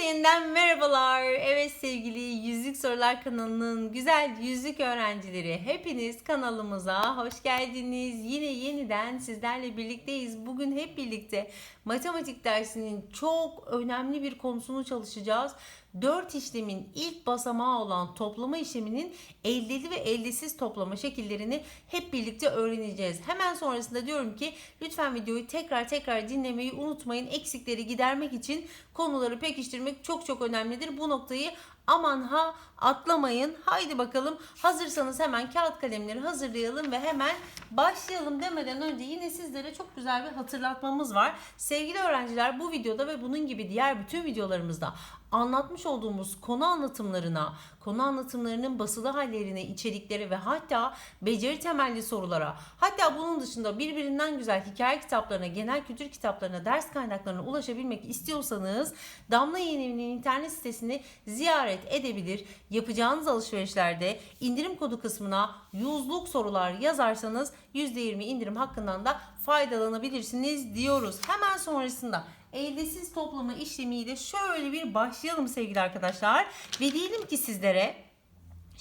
Herkese yeniden merhabalar. Evet sevgili Yüzlük Sorular kanalının güzel yüzlük öğrencileri hepiniz kanalımıza hoş geldiniz. Yine yeniden sizlerle birlikteyiz. Bugün hep birlikte matematik dersinin çok önemli bir konusunu çalışacağız. 4 işlemin ilk basamağı olan toplama işleminin eldeli ve eldesiz toplama şekillerini hep birlikte öğreneceğiz. Hemen sonrasında diyorum ki lütfen videoyu tekrar tekrar dinlemeyi unutmayın. Eksikleri gidermek için konuları pekiştirmek çok çok önemlidir. Bu noktayı aman ha atlamayın. Haydi bakalım hazırsanız hemen kağıt kalemleri hazırlayalım ve hemen başlayalım demeden önce yine sizlere çok güzel bir hatırlatmamız var. Sevgili öğrenciler bu videoda ve bunun gibi diğer bütün videolarımızda anlatmış olduğumuz konu anlatımlarına, konu anlatımlarının basılı hallerine, içeriklere ve hatta beceri temelli sorulara, hatta bunun dışında birbirinden güzel hikaye kitaplarına, genel kültür kitaplarına, ders kaynaklarına ulaşabilmek istiyorsanız Damla Yayın internet sitesini ziyaret edebilir. Yapacağınız alışverişlerde indirim kodu kısmına yüzlük sorular yazarsanız %20 indirim hakkından da faydalanabilirsiniz diyoruz. Hemen sonrasında eldesiz toplama işlemiyle şöyle bir başlayalım sevgili arkadaşlar. Ve diyelim ki sizlere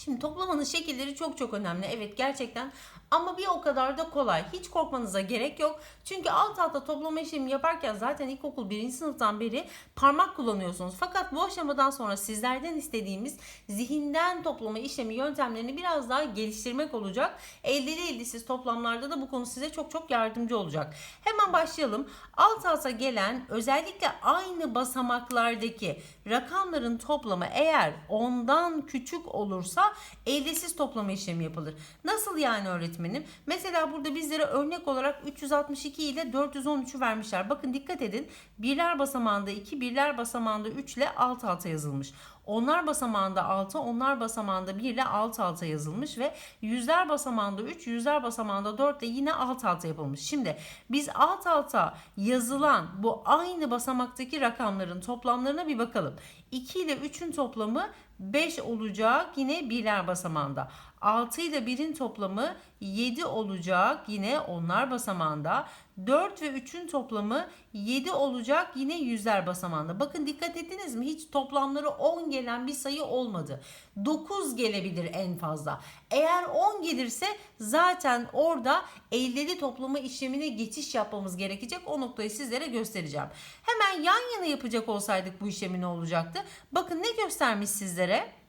Şimdi toplamanın şekilleri çok çok önemli. Evet gerçekten ama bir o kadar da kolay. Hiç korkmanıza gerek yok. Çünkü alt alta toplama işlemi yaparken zaten ilkokul 1. sınıftan beri parmak kullanıyorsunuz. Fakat bu aşamadan sonra sizlerden istediğimiz zihinden toplama işlemi yöntemlerini biraz daha geliştirmek olacak. Eldeli eldisiz toplamlarda da bu konu size çok çok yardımcı olacak. Hemen başlayalım. Alt alta gelen özellikle aynı basamaklardaki rakamların toplamı eğer ondan küçük olursa eldesiz toplama işlemi yapılır. Nasıl yani öğretmenim? Mesela burada bizlere örnek olarak 362 ile 413'ü vermişler. Bakın dikkat edin. Birler basamağında 2, birler basamağında 3 ile alt alta yazılmış. Onlar basamağında 6, onlar basamağında 1 ile alt alta yazılmış ve yüzler basamağında 3, yüzler basamağında 4 ile yine alt alta yapılmış. Şimdi biz alt alta yazılan bu aynı basamaktaki rakamların toplamlarına bir bakalım. 2 ile 3'ün toplamı 5 olacak yine birler basamağında. 6 ile 1'in toplamı 7 olacak yine onlar basamağında. 4 ve 3'ün toplamı 7 olacak yine yüzler basamağında. Bakın dikkat ettiniz mi? Hiç toplamları 10 gelen bir sayı olmadı. 9 gelebilir en fazla. Eğer 10 gelirse zaten orada eldeli toplama işlemine geçiş yapmamız gerekecek. O noktayı sizlere göstereceğim. Hemen yan yana yapacak olsaydık bu işlemi ne olacaktı? Bakın ne göstermiş sizlere?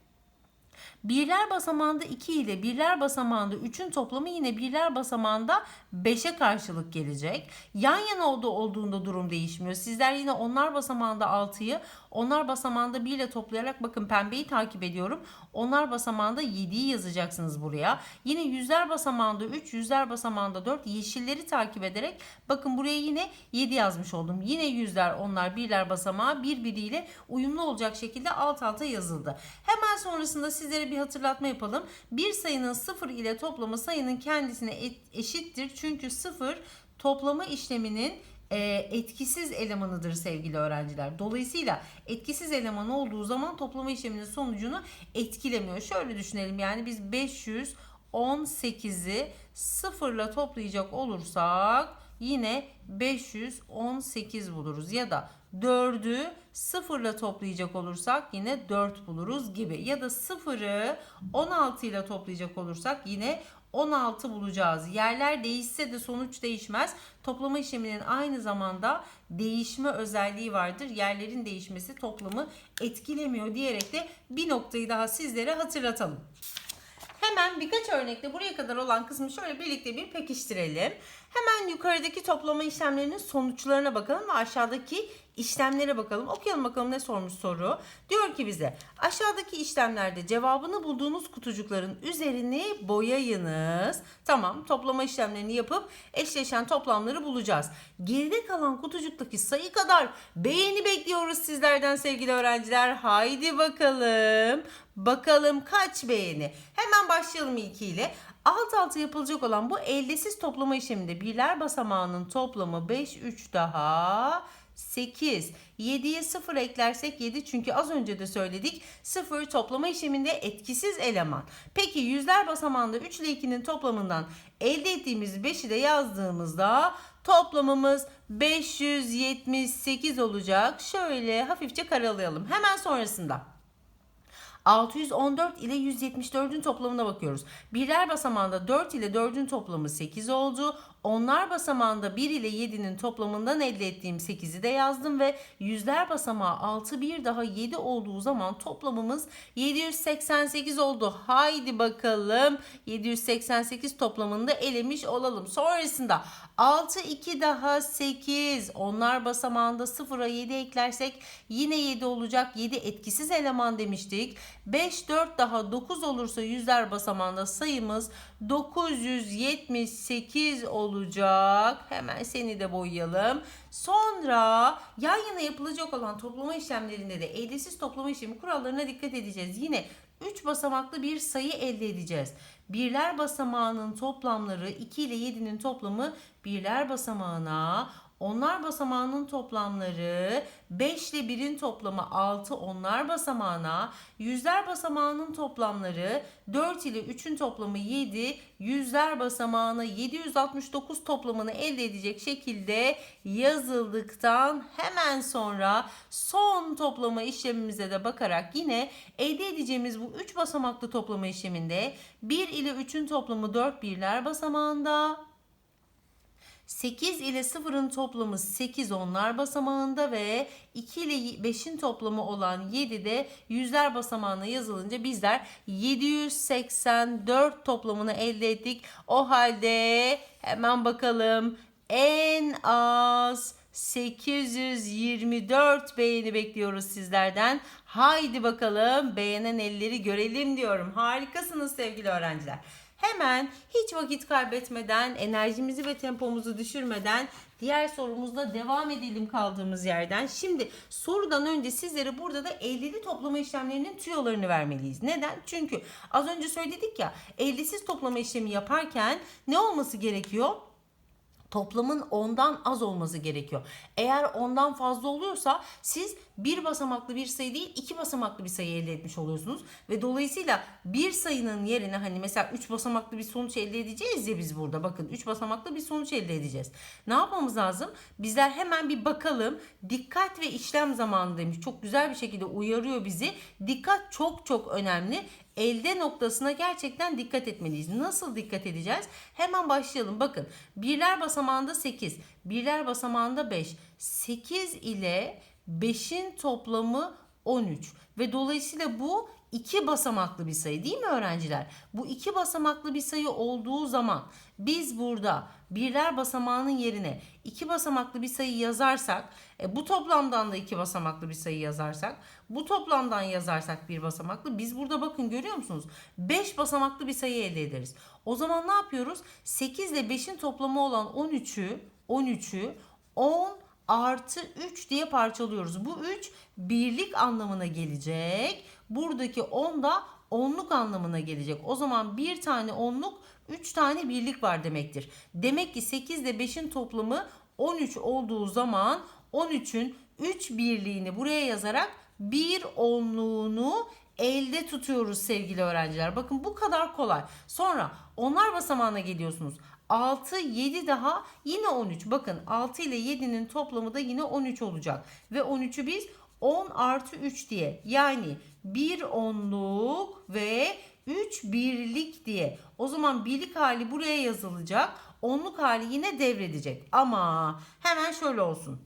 Birler basamağında 2 ile birler basamağında 3'ün toplamı yine birler basamağında 5'e karşılık gelecek. Yan yana oldu olduğunda durum değişmiyor. Sizler yine onlar basamağında 6'yı, onlar basamağında 1 ile toplayarak bakın pembeyi takip ediyorum. Onlar basamağında 7'yi yazacaksınız buraya. Yine yüzler basamağında 3, yüzler basamağında 4 yeşilleri takip ederek bakın buraya yine 7 yazmış oldum. Yine yüzler, onlar, birler basamağı birbiriyle uyumlu olacak şekilde alt alta yazıldı. Hemen sonrasında sizlere bir hatırlatma yapalım. Bir sayının 0 ile toplamı sayının kendisine eşittir. Çünkü 0 toplama işleminin e, etkisiz elemanıdır sevgili öğrenciler. Dolayısıyla etkisiz eleman olduğu zaman toplama işleminin sonucunu etkilemiyor. Şöyle düşünelim yani biz 518'i sıfırla toplayacak olursak yine 518 buluruz ya da 4'ü sıfırla toplayacak olursak yine 4 buluruz gibi ya da 0'ı 16 ile toplayacak olursak yine 16 bulacağız. Yerler değişse de sonuç değişmez. Toplama işleminin aynı zamanda değişme özelliği vardır. Yerlerin değişmesi toplamı etkilemiyor diyerek de bir noktayı daha sizlere hatırlatalım. Hemen birkaç örnekle buraya kadar olan kısmı şöyle birlikte bir pekiştirelim. Hemen yukarıdaki toplama işlemlerinin sonuçlarına bakalım ve aşağıdaki işlemlere bakalım. Okuyalım bakalım ne sormuş soru. Diyor ki bize aşağıdaki işlemlerde cevabını bulduğunuz kutucukların üzerini boyayınız. Tamam toplama işlemlerini yapıp eşleşen toplamları bulacağız. Geride kalan kutucuktaki sayı kadar beğeni bekliyoruz sizlerden sevgili öğrenciler. Haydi bakalım. Bakalım kaç beğeni. Hemen başlayalım ilkiyle. Alt alta yapılacak olan bu eldesiz toplama işleminde birler basamağının toplamı 5, 3 daha 8. 7'ye 0 eklersek 7 çünkü az önce de söyledik 0 toplama işleminde etkisiz eleman. Peki yüzler basamağında 3 ile 2'nin toplamından elde ettiğimiz 5'i de yazdığımızda toplamımız 578 olacak. Şöyle hafifçe karalayalım. Hemen sonrasında 614 ile 174'ün toplamına bakıyoruz. Birler basamağında 4 ile 4'ün toplamı 8 oldu. Onlar basamağında 1 ile 7'nin toplamından elde ettiğim 8'i de yazdım ve yüzler basamağı 6 bir daha 7 olduğu zaman toplamımız 788 oldu. Haydi bakalım 788 toplamında elemiş olalım. Sonrasında 6 2 daha 8. Onlar basamağında 0'a 7 eklersek yine 7 olacak. 7 etkisiz eleman demiştik. 5 4 daha 9 olursa yüzler basamağında sayımız 978 olacak. Hemen seni de boyayalım. Sonra yan yana yapılacak olan toplama işlemlerinde de eğrisiz toplama işlemi kurallarına dikkat edeceğiz. Yine 3 basamaklı bir sayı elde edeceğiz. Birler basamağının toplamları 2 ile 7'nin toplamı birler basamağına, onlar basamağının toplamları 5 ile 1'in toplamı 6 onlar basamağına, yüzler basamağının toplamları 4 ile 3'ün toplamı 7, yüzler basamağına 769 toplamını elde edecek şekilde yazıldıktan hemen sonra son toplama işlemimize de bakarak yine elde edeceğimiz bu 3 basamaklı toplama işleminde 1 ile 3'ün toplamı 4 birler basamağında, 8 ile 0'ın toplamı 8 onlar basamağında ve 2 ile 5'in toplamı olan 7 de yüzler basamağına yazılınca bizler 784 toplamını elde ettik. O halde hemen bakalım en az 824 beğeni bekliyoruz sizlerden. Haydi bakalım beğenen elleri görelim diyorum. Harikasınız sevgili öğrenciler. Hemen hiç vakit kaybetmeden, enerjimizi ve tempomuzu düşürmeden diğer sorumuzla devam edelim kaldığımız yerden. Şimdi sorudan önce sizlere burada da eldeli toplama işlemlerinin tüyolarını vermeliyiz. Neden? Çünkü az önce söyledik ya eldesiz toplama işlemi yaparken ne olması gerekiyor? Toplamın ondan az olması gerekiyor. Eğer ondan fazla oluyorsa siz bir basamaklı bir sayı değil iki basamaklı bir sayı elde etmiş oluyorsunuz. Ve dolayısıyla bir sayının yerine hani mesela üç basamaklı bir sonuç elde edeceğiz ya biz burada. Bakın üç basamaklı bir sonuç elde edeceğiz. Ne yapmamız lazım? Bizler hemen bir bakalım. Dikkat ve işlem zamanı demiş. Çok güzel bir şekilde uyarıyor bizi. Dikkat çok çok önemli elde noktasına gerçekten dikkat etmeliyiz. Nasıl dikkat edeceğiz? Hemen başlayalım. Bakın birler basamağında 8, birler basamağında 5. 8 ile 5'in toplamı 13 ve dolayısıyla bu iki basamaklı bir sayı değil mi öğrenciler? Bu iki basamaklı bir sayı olduğu zaman biz burada birler basamağının yerine iki basamaklı bir sayı yazarsak e, bu toplamdan da iki basamaklı bir sayı yazarsak bu toplamdan yazarsak bir basamaklı biz burada bakın görüyor musunuz? 5 basamaklı bir sayı elde ederiz. O zaman ne yapıyoruz? 8 ile 5'in toplamı olan 13'ü 13'ü 10 artı 3 diye parçalıyoruz. Bu 3 birlik anlamına gelecek. Buradaki 10 da onluk anlamına gelecek. O zaman bir tane onluk 3 tane birlik var demektir. Demek ki 8 ile 5'in toplamı 13 olduğu zaman 13'ün 3 birliğini buraya yazarak bir onluğunu elde tutuyoruz sevgili öğrenciler. Bakın bu kadar kolay. Sonra onlar basamağına geliyorsunuz. 6, 7 daha yine 13. Bakın 6 ile 7'nin toplamı da yine 13 olacak. Ve 13'ü biz 10 artı 3 diye yani bir onluk ve 3 birlik diye. O zaman birlik hali buraya yazılacak. Onluk hali yine devredecek. Ama hemen şöyle olsun.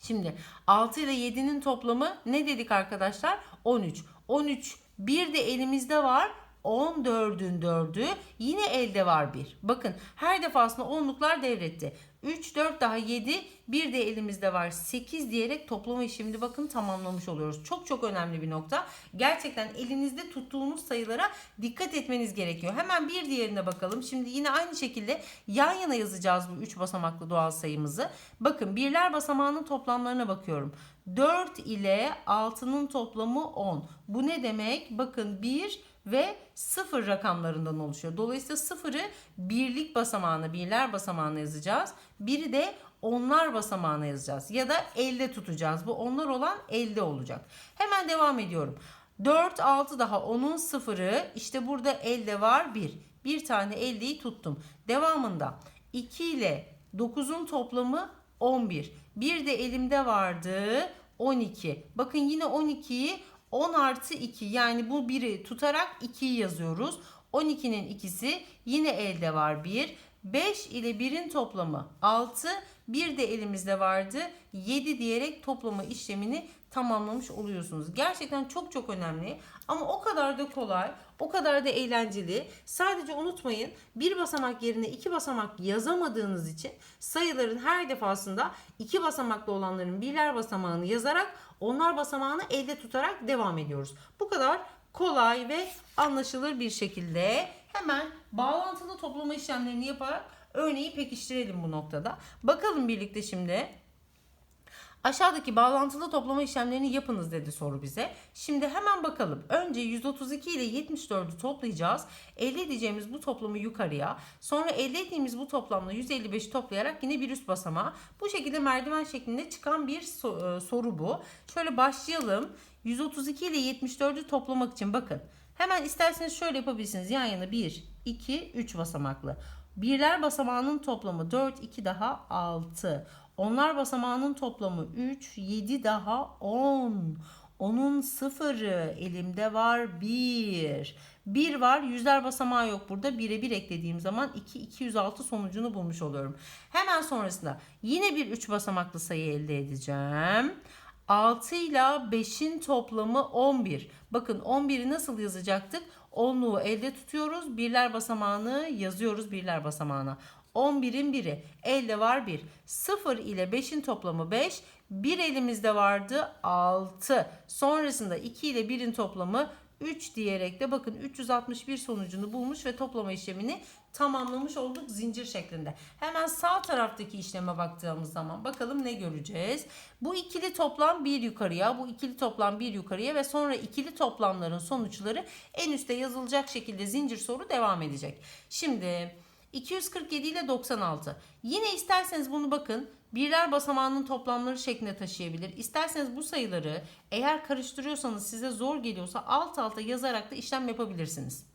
Şimdi 6 ile 7'nin toplamı ne dedik arkadaşlar? 13. 13 bir de elimizde var. 14'ün 4'ü yine elde var 1. Bakın her defasında onluklar devretti. 3, 4 daha 7 bir de elimizde var 8 diyerek toplama işlemini bakın tamamlamış oluyoruz. Çok çok önemli bir nokta. Gerçekten elinizde tuttuğunuz sayılara dikkat etmeniz gerekiyor. Hemen bir diğerine bakalım. Şimdi yine aynı şekilde yan yana yazacağız bu 3 basamaklı doğal sayımızı. Bakın birler basamağının toplamlarına bakıyorum. 4 ile 6'nın toplamı 10. Bu ne demek? Bakın 1 ve 0 rakamlarından oluşuyor. Dolayısıyla 0'ı birlik basamağına, birler basamağına yazacağız. Biri de onlar basamağına yazacağız. Ya da elde tutacağız. Bu onlar olan elde olacak. Hemen devam ediyorum. 4, 6 daha 10'un sıfırı. İşte burada elde var 1. Bir tane eldeyi tuttum. Devamında 2 ile 9'un toplamı 11. Bir de elimde vardı 12. Bakın yine 12'yi 10 artı 2 yani bu biri tutarak 2'yi yazıyoruz. 12'nin ikisi yine elde var 1. 5 ile 1'in toplamı 6. Bir de elimizde vardı 7 diyerek toplama işlemini tamamlamış oluyorsunuz. Gerçekten çok çok önemli ama o kadar da kolay, o kadar da eğlenceli. Sadece unutmayın bir basamak yerine iki basamak yazamadığınız için sayıların her defasında iki basamaklı olanların birler basamağını yazarak onlar basamağını elde tutarak devam ediyoruz. Bu kadar kolay ve anlaşılır bir şekilde hemen bağlantılı toplama işlemlerini yaparak örneği pekiştirelim bu noktada. Bakalım birlikte şimdi. Aşağıdaki bağlantılı toplama işlemlerini yapınız dedi soru bize. Şimdi hemen bakalım. Önce 132 ile 74'ü toplayacağız. Elde edeceğimiz bu toplamı yukarıya. Sonra elde ettiğimiz bu toplamla 155'i toplayarak yine bir üst basamağa. Bu şekilde merdiven şeklinde çıkan bir e, soru bu. Şöyle başlayalım. 132 ile 74'ü toplamak için bakın. Hemen isterseniz şöyle yapabilirsiniz. Yan yana 1, 2, 3 basamaklı. Birler basamağının toplamı 4, 2 daha 6. Onlar basamağının toplamı 3, 7 daha 10. Onun sıfırı elimde var 1. 1 var yüzler basamağı yok burada. 1'e 1 eklediğim zaman 2, 206 sonucunu bulmuş oluyorum. Hemen sonrasında yine bir 3 basamaklı sayı elde edeceğim. 6 ile 5'in toplamı 11. Bakın 11'i nasıl yazacaktık? Onluğu elde tutuyoruz. Birler basamağını yazıyoruz birler basamağına. 11'in biri. Elde var 1. 0 ile 5'in toplamı 5. 1 elimizde vardı 6. Sonrasında 2 ile 1'in toplamı 3 diyerek de bakın 361 sonucunu bulmuş ve toplama işlemini tamamlamış olduk zincir şeklinde. Hemen sağ taraftaki işleme baktığımız zaman bakalım ne göreceğiz. Bu ikili toplam bir yukarıya, bu ikili toplam bir yukarıya ve sonra ikili toplamların sonuçları en üstte yazılacak şekilde zincir soru devam edecek. Şimdi 247 ile 96. Yine isterseniz bunu bakın birler basamağının toplamları şeklinde taşıyabilir. İsterseniz bu sayıları eğer karıştırıyorsanız size zor geliyorsa alt alta yazarak da işlem yapabilirsiniz.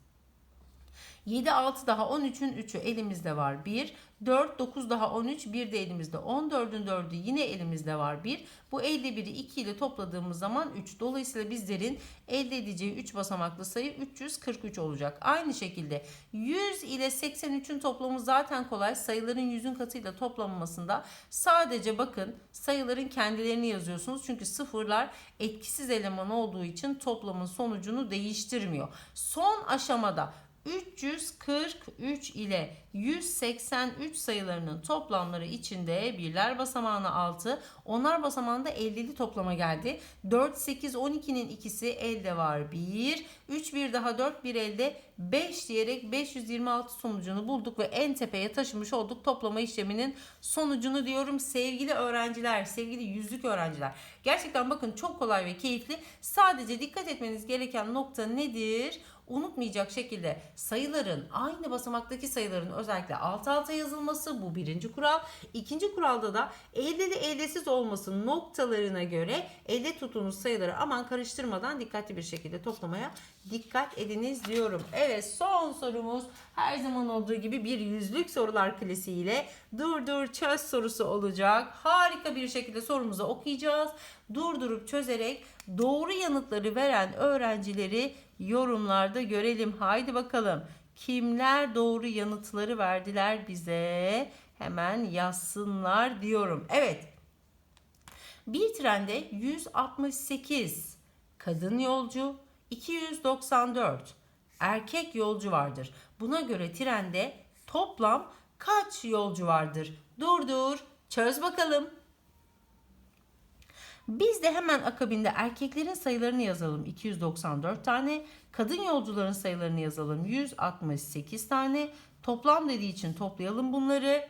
7, 6 daha 13'ün 3'ü elimizde var 1. 4, 9 daha 13, 1 de elimizde 14'ün 4'ü yine elimizde var 1. Bu 51'i 2 ile topladığımız zaman 3. Dolayısıyla bizlerin elde edeceği 3 basamaklı sayı 343 olacak. Aynı şekilde 100 ile 83'ün toplamı zaten kolay. Sayıların 100'ün katıyla toplanmasında sadece bakın sayıların kendilerini yazıyorsunuz. Çünkü sıfırlar etkisiz eleman olduğu için toplamın sonucunu değiştirmiyor. Son aşamada 343 ile 183 sayılarının toplamları içinde birler basamağına 6, onlar basamağında 50'li toplama geldi. 4, 8, 12'nin ikisi elde var 1, 3, 1 daha 4, 1 elde 5 diyerek 526 sonucunu bulduk ve en tepeye taşımış olduk toplama işleminin sonucunu diyorum sevgili öğrenciler, sevgili yüzlük öğrenciler. Gerçekten bakın çok kolay ve keyifli. Sadece dikkat etmeniz gereken nokta nedir? unutmayacak şekilde sayıların aynı basamaktaki sayıların özellikle alt alta yazılması bu birinci kural. İkinci kuralda da eldeli eldesiz olması noktalarına göre elde tuttuğunuz sayıları aman karıştırmadan dikkatli bir şekilde toplamaya dikkat ediniz diyorum. Evet son sorumuz her zaman olduğu gibi bir yüzlük sorular klasiğiyle dur dur çöz sorusu olacak. Harika bir şekilde sorumuzu okuyacağız. Durdurup çözerek doğru yanıtları veren öğrencileri yorumlarda görelim. Haydi bakalım. Kimler doğru yanıtları verdiler bize? Hemen yazsınlar diyorum. Evet. Bir trende 168 kadın yolcu, 294 erkek yolcu vardır. Buna göre trende toplam kaç yolcu vardır? Dur dur çöz bakalım. Biz de hemen akabinde erkeklerin sayılarını yazalım 294 tane. Kadın yolcuların sayılarını yazalım 168 tane. Toplam dediği için toplayalım bunları.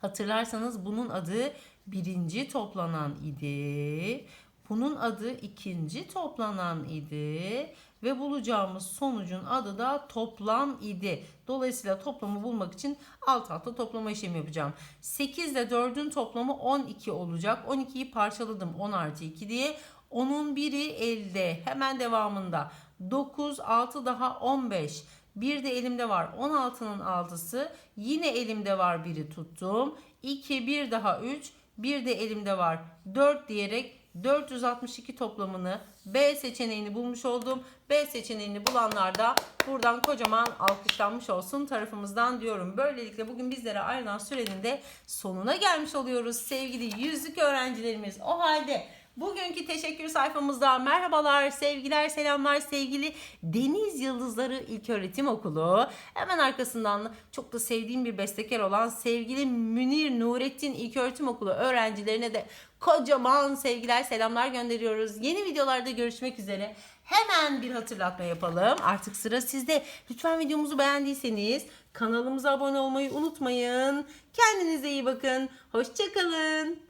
Hatırlarsanız bunun adı birinci toplanan idi. Bunun adı ikinci toplanan idi ve bulacağımız sonucun adı da toplam idi. Dolayısıyla toplamı bulmak için alt alta toplama işlemi yapacağım. 8 ile 4'ün toplamı 12 olacak. 12'yi parçaladım 10 artı 2 diye. Onun biri elde. Hemen devamında 9, 6 daha 15. Bir de elimde var 16'nın 6'sı. Yine elimde var biri tuttum. 2, bir daha 3. Bir de elimde var 4 diyerek 462 toplamını B seçeneğini bulmuş oldum. B seçeneğini bulanlar da buradan kocaman alkışlanmış olsun tarafımızdan diyorum. Böylelikle bugün bizlere ayrılan sürenin de sonuna gelmiş oluyoruz sevgili yüzlük öğrencilerimiz. O halde Bugünkü teşekkür sayfamızda merhabalar, sevgiler, selamlar sevgili Deniz Yıldızları İlköğretim Okulu. Hemen arkasından çok da sevdiğim bir bestekar olan sevgili Münir Nurettin İlköğretim Okulu öğrencilerine de kocaman sevgiler, selamlar gönderiyoruz. Yeni videolarda görüşmek üzere. Hemen bir hatırlatma yapalım. Artık sıra sizde. Lütfen videomuzu beğendiyseniz kanalımıza abone olmayı unutmayın. Kendinize iyi bakın. Hoşçakalın.